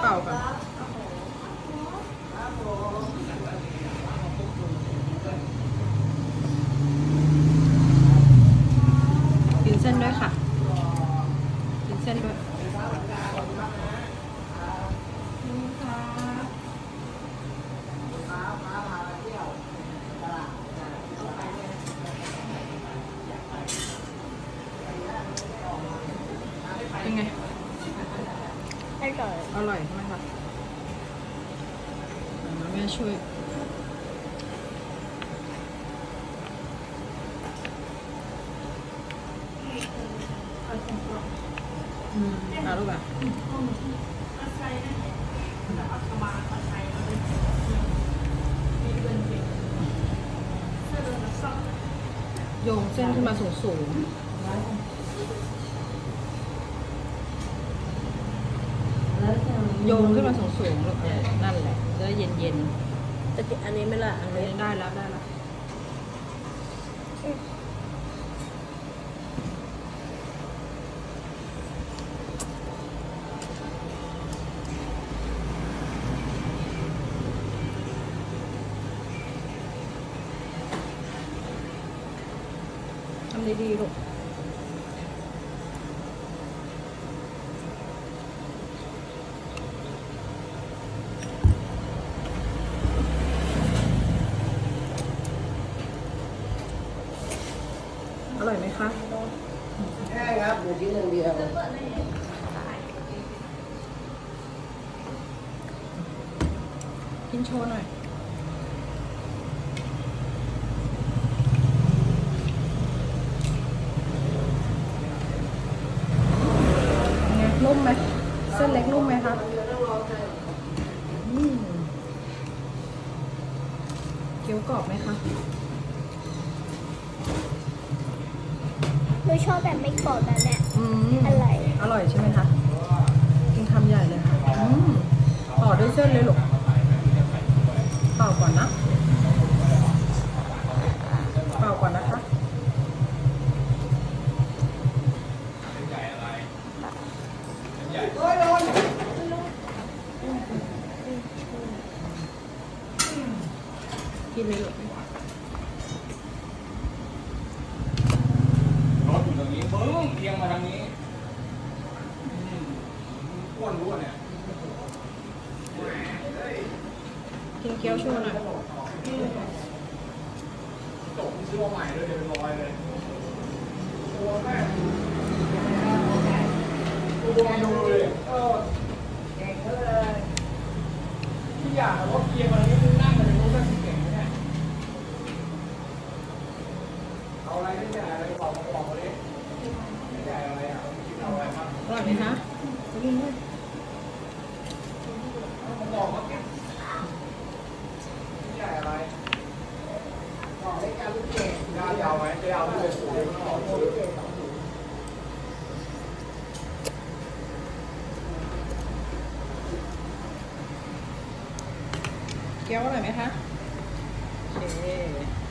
เป่าก่อนกินเส้นด้วยค่ะ กินเส้นด้วยเป็นไงอ ร่อย อร่อยใช่ไหมคะแม่ช่วยอืมเอาลูกอะโยงเส้นขึ้นมาสูงสูง โยงขึ้นมาสูงสูงๆลูกเออนั่นแหละแล้วเย็นเย็นแต่อันนี้ไม่ละอันๆนี้ได้แล้วได้แล้วทำดีๆลูก ร่อยไหมคะใช่ครับหมูชิ้นหนึ่งเดียวกินโชว์หน่อยไงนุ่มไหมเส้นเล็กนุ่มไหมคะอืมเกี๊ยวกรอบไหมคะ ไม่ชอบแบบไม่กรอบแบบเนี้ยอืมอร่อยอร่อยใช่ไหมคะกินคำใหญ่เลยค่ะอืมต่อด้วยเส้นเลยลูกเป่าก่อนนะเป่าก่อนนะคะกินเลยลูกรถ อยู่ตรงนี้ปึ้งเอียงมาทางนี้อืมอ้วนรู้เนี่ยกินเกี๊ยวโชว์หน่อยตกซื้อมาใหม่เลยเดี๋ยวเป็นรอยเลยตัวแม่ตัวดูเลยเออเก่งเลยที่อยากรถเกียร์ เกี๊ยวอร่อยไหมคะเค